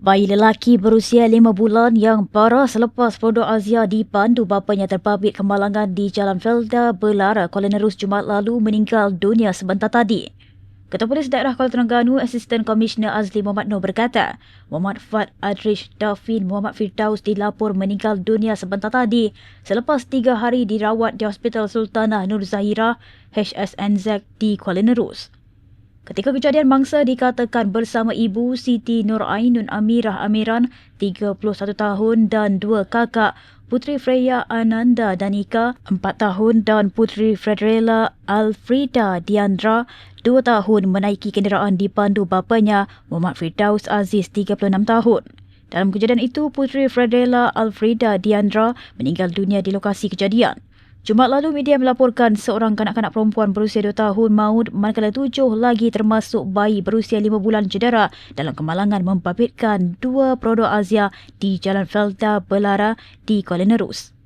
Bayi lelaki berusia lima bulan yang parah selepas produk Azia dipandu bapanya terbabit kemalangan di Jalan Felda, Belara, Kuala Nerus Jumaat lalu meninggal dunia sebentar tadi. Ketua Polis Daerah Kuala Terengganu, Asisten Komisioner Azli Muhammad Nur berkata, Muhammad Fad Adrish Dafin Muhammad Firdaus dilapor meninggal dunia sebentar tadi selepas tiga hari dirawat di Hospital Sultanah Nur Zahira HSNZ di Kuala Nerus. Ketika kejadian mangsa dikatakan bersama ibu Siti Nur Ainun Amirah Amiran, 31 tahun dan dua kakak, Putri Freya Ananda Danika, 4 tahun dan Putri Fredrella Alfrida Diandra, 2 tahun menaiki kenderaan dipandu bapanya Muhammad Firdaus Aziz, 36 tahun. Dalam kejadian itu, Putri Fredrella Alfrida Diandra meninggal dunia di lokasi kejadian. Jumaat lalu media melaporkan seorang kanak-kanak perempuan berusia 2 tahun maut manakala tujuh lagi termasuk bayi berusia 5 bulan cedera dalam kemalangan membabitkan dua produk Azia di Jalan Felda Belara di Kuala Nerus.